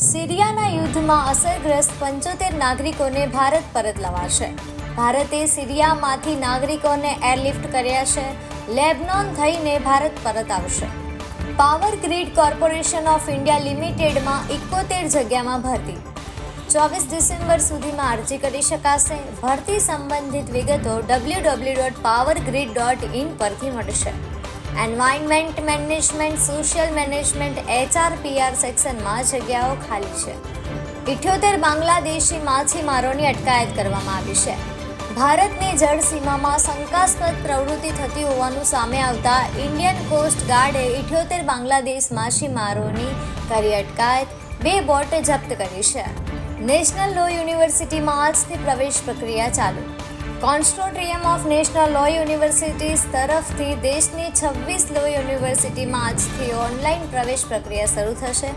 સિરિયાના યુદ્ધમાં અસરગ્રસ્ત પંચોતેર નાગરિકોને ભારત પરત લવાશે. ભારતે સિરિયામાંથી નાગરિકોને એરલિફ્ટ કર્યા છે. લેબનોન થઈને ભારત પરત આવશે. Power grid corporation of India લિમિટેડમાં એકોતેર જગ્યામાં ભરતી. ચોવીસ ડિસેમ્બર સુધીમાં અરજી કરી શકાશે. ભરતી સંબંધિત વિગતો W W dot power grid dot in પરથી મળશે. Environment management social management HR PR સેક્શનમાં જગ્યાઓ ખાલી છે. ઇઠ્યોતેર બાંગ્લાદેશી માછીમારોની અટકાયત કરવામાં આવી છે. ભારતની જળ સીમામાં શંકાસ્પદ પ્રવૃત્તિ થતી હોવાનું સામે આવતા ઇન્ડિયન કોસ્ટ ગાર્ડે ઇઠ્યોતેર બાંગ્લાદેશ માછીમારોની કરી અટકાયત, બે બોટ જપ્ત કરી છે. નેશનલ લો યુનિવર્સિટીમાં આજથી પ્રવેશ પ્રક્રિયા ચાલુ. Consortium of national law universities તરફથી દેશની છવ્વીસ લો યુનિવર્સિટીમાં આજથી ઓનલાઈન પ્રવેશ પ્રક્રિયા શરૂ થશે.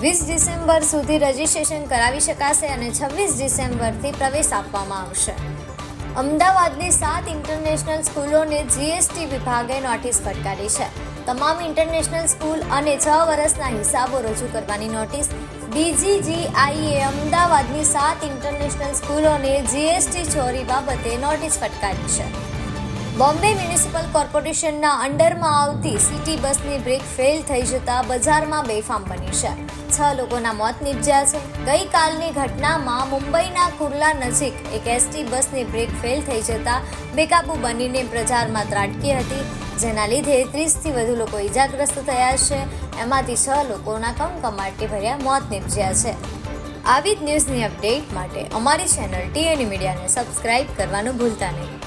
વીસ ડિસેમ્બર સુધી રજીસ્ટ્રેશન કરાવી શકાશે અને છવ્વીસ ડિસેમ્બરથી પ્રવેશ આપવામાં આવશે. અમદાવાદની સાત ઇન્ટરનેશનલ સ્કૂલોને જીએસટી વિભાગે નોટિસ ફટકારી છે. તમામ ઇન્ટરનેશનલ સ્કૂલ અને છ વર્ષના હિસાબો રજૂ કરવાની નોટિસ. ડીજીજીઆઈએ અમદાવાદની સાત ઇન્ટરનેશનલ સ્કૂલોને જીએસટી ચોરી બાબતે નોટિસ ફટકારી છે. બોમ્બે મ્યુનિસિપલ કોર્પોરેશનના અંડરમાં આવતી સિટી બસની બ્રેક ફેલ થઈ જતા બજારમાં બેફામ બની છે. છ લોકોના મોત નીપજ્યા છે. ગઈકાલની ઘટનામાં મુંબઈના કુર્લા નજીક એક એસટી બસની બ્રેક ફેલ થઈ જતા બેકાબુ બનીને પ્રચારમાં ત્રાટકી હતી, જેના લીધે ત્રીસથી વધુ લોકો ઈજાગ્રસ્ત થયા છે. એમાંથી છ લોકોના કમકમાટી ભર્યા મોત નીપજ્યા છે. આવી જ ન્યૂઝની અપડેટ માટે અમારી ચેનલ ટીએની મીડિયાને સબસ્ક્રાઇબ કરવાનું ભૂલતા નહીં.